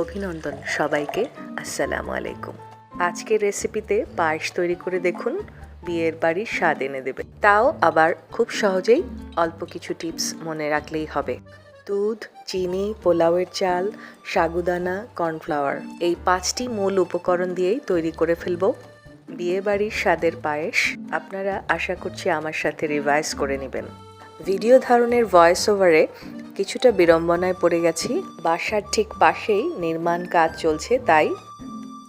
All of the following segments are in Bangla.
অভিনন্দন সবাইকে, আসসালামু আলাইকুম। আজকের রেসিপিতে পায়েস তৈরি করে দেখুন, বিয়ের বাড়ির স্বাদ এনে দেবে। তাও আবার খুব সহজেই অল্প কিছু টিপস মনে রাখলেই হবে। দুধ, চিনি, পোলাওয়ের চাল, সাগুদানা, কর্নফ্লাওয়ার এই পাঁচটি মূল উপকরণ দিয়েই তৈরি করে ফেলব। বিয়ে বাড়ির স্বাদের পায়েস আপনারা আশা করছি আমার সাথে রিভাইজ করে নেবেন। ভিডিও ধারণের ভয়েস ওভারে কিছুটা বিড়ম্বনায় পড়ে গেছি। বাসার ঠিক পাশেই নির্মাণ কাজ চলছে, তাই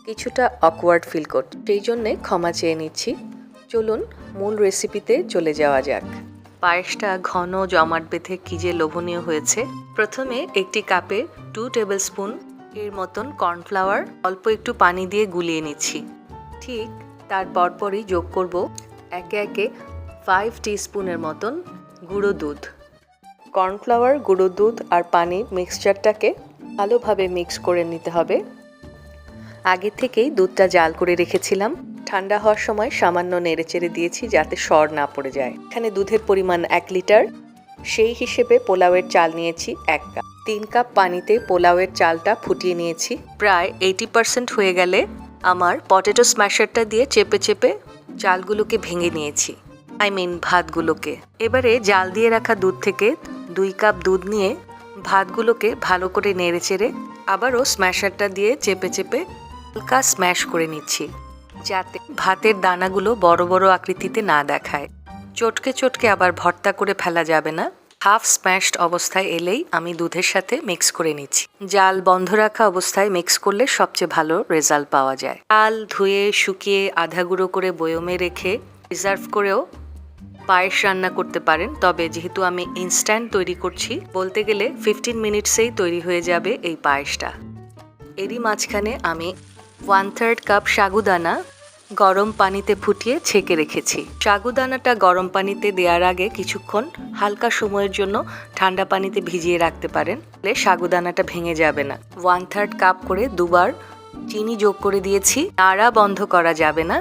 কিছুটা অকওয়ার্ড ফিল করছি। সেই জন্যে ক্ষমা চেয়ে নিচ্ছি। চলুন মূল রেসিপিতে চলে যাওয়া যাক। পায়েসটা ঘন জমাট বেঁধে কি যে লোভনীয় হয়েছে। প্রথমে একটি কাপে টু টেবিল স্পুন এর মতন কর্নফ্লাওয়ার অল্প একটু পানি দিয়ে গুলিয়ে নিচ্ছি। ঠিক তার পরপরই যোগ করব একে একে ফাইভ স্পুনের মতন গুঁড়ো দুধ। কর্নফ্লাওয়ার, গুঁড়ো দুধ আর পানি মিক্সচারটাকে ভালোভাবে মিক্স করে নিতে হবে। আগে থেকেই দুধটা জাল করে রেখেছিলাম। ঠান্ডা হওয়ার সময় সামান্য নেড়েচেড়ে দিয়েছি যাতে সর না পড়ে যায়। এখানে দুধের পরিমাণ এক লিটার। সেই হিসেবে পোলাওয়ের চাল নিয়েছি এক কাপ। তিন কাপ পানিতে পোলাওয়ের চালটা ফুটিয়ে নিয়েছি। প্রায় এইটি পার্সেন্ট হয়ে গেলে আমার পটেটো স্ম্যাশারটা দিয়ে চেপে চেপে চালগুলোকে ভেঙে নিয়েছি। আই মিন ভাতগুলোকে। এবারে জাল দিয়ে রাখা দুধ থেকে দুই কাপ দুধ নিয়ে ভাতগুলোকে ভালো করে নেড়ে চেড়ে আবারও স্ম্যাশারটা দিয়ে চেপে চেপে হালকা স্ম্যাশ করে নিচ্ছি, যাতে ভাতের দানাগুলো বড় বড় আকৃতিতে না দেখায়। চটকে চটকে আবার ভর্তা করে ফেলা যাবে না। হাফ স্ম্যাশড অবস্থায় এলেই আমি দুধের সাথে মিক্স করে নিচ্ছি। জাল বন্ধ রাখা অবস্থায় মিক্স করলে সবচেয়ে ভালো রেজাল্ট পাওয়া যায়। চাল ধুয়ে শুকিয়ে আধা গুঁড়ো করে বয়মে রেখে রিজার্ভ করেও পায়েস রান্না করতে পারেন, তবে যেহেতু আমি ইনস্ট্যান্ট তৈরি করছি, বলতে গেলে ফিফটিন মিনিটসেই তৈরি হয়ে যাবে এই পায়েসটা। এরই মাঝখানে আমি ওয়ান থার্ড কাপ সাগুদানা গরম পানিতে ফুটিয়ে ছেঁকে রেখেছি। সাগুদানাটা গরম পানিতে দেওয়ার আগে কিছুক্ষণ হালকা সময়ের জন্য ঠান্ডা পানিতে ভিজিয়ে রাখতে পারেন, তাহলে সাগুদানাটা ভেঙে যাবে না। ওয়ান থার্ড কাপ করে দুবার চিনি যোগ করে দিয়েছি, নাড়া বন্ধ করা যাবে না।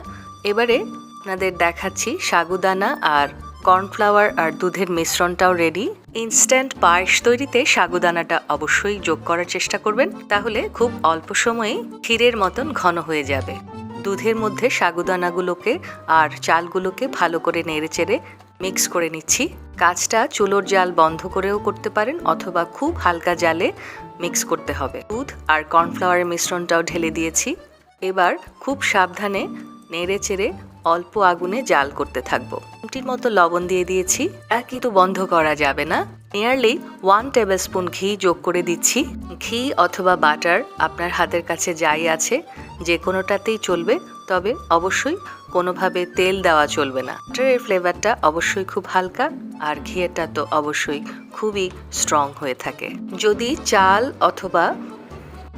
এবারে আপনাদের দেখাচ্ছি সাগুদানা আর কর্নফ্লাওয়ার আর দুধের মিশ্রণটাও রেডি ইনস্ট্যান্ট পায়েস তৈরিতে সাগুদানাটা অবশ্যই যোগ করার চেষ্টা করবেন, তাহলে খুব অল্প সময়েই ক্ষীরের মতন ঘন হয়ে যাবে। দুধের মধ্যে সাগুদানাগুলোকে আর চালগুলোকে ভালো করে নেড়ে নেড়েচেড়ে মিক্স করে নিচ্ছি। কাজটা চুলোর জাল বন্ধ করেও করতে পারেন অথবা খুব হালকা জালে মিক্স করতে হবে। দুধ আর কর্নফ্লাওয়ারের মিশ্রণটাও ঢেলে দিয়েছি। এবার খুব সাবধানে নেড়ে চেড়ে অল্প আগুনে জাল করতে থাকব। চিমটির মতো লবণ দিয়ে দিয়েছি। আর কিন্তু বন্ধ করা যাবে না। নিয়ারলি ওয়ান টেবিল স্পুন ঘি যোগ করে দিচ্ছি। ঘি অথবা বাটার আপনার হাতের কাছে যাই আছে, যে কোনোটাতেই চলবে, তবে অবশ্যই কোনোভাবে তেল দেওয়া চলবে না। বাটারের ফ্লেভারটা অবশ্যই খুব হালকা, আর ঘিয়েটা তো অবশ্যই খুবই স্ট্রং হয়ে থাকে। যদি চাল অথবা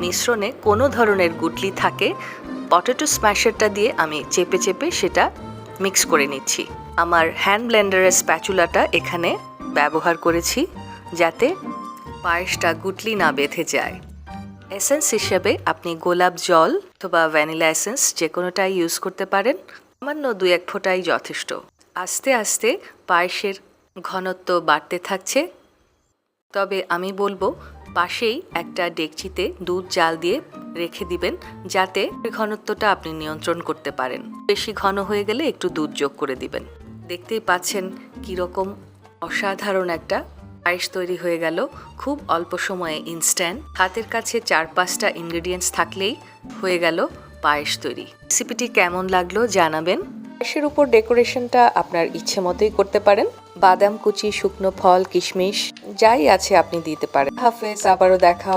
মিশ্রণে কোনো ধরনের গুটলি থাকে পটেটো স্ম্যাশারটা দিয়ে আমি চেপে চেপে সেটা মিক্স করে নিচ্ছি। আমার হ্যান্ড ব্লেন্ডারের স্প্যাচুলাটা এখানে ব্যবহার করেছি যাতে পায়েসটা গুটলি না বেঁধে যায়। এসেন্স হিসেবে আপনি গোলাপ জল অথবা ভ্যানিলা এসেন্স যে কোনোটাই ইউজ করতে পারেন। সামান্য দু এক ফোঁটাই যথেষ্ট। আস্তে আস্তে পায়েসের ঘনত্ব বাড়তে থাকছে। তবে আমি বলব পাশেই একটা ডেকচিতে দুধ জাল দিয়ে রেখে দিবেন যাতে ঘনত্বটা আপনি নিয়ন্ত্রণ করতে পারেন। বেশি ঘন হয়ে গেলে একটু দুধ যোগ করে দিবেন। দেখতেই পাচ্ছেন কীরকম অসাধারণ একটা পায়েস তৈরি হয়ে গেল। খুব অল্প সময়ে ইনস্ট্যান্ট হাতের কাছে চার পাঁচটা ইনগ্রেডিয়েন্টস থাকলেই হয়ে গেল পায়েস তৈরি। রেসিপিটি কেমন লাগল জানাবেন। পায়েসের উপর ডেকোরেশনটা আপনার ইচ্ছে মতোই করতে পারেন। বাদাম কুচি, শুকনো ফল, কিশমিশ যাই আছে আপনি দিতে পারেন। হাফেজ আবারও দেখা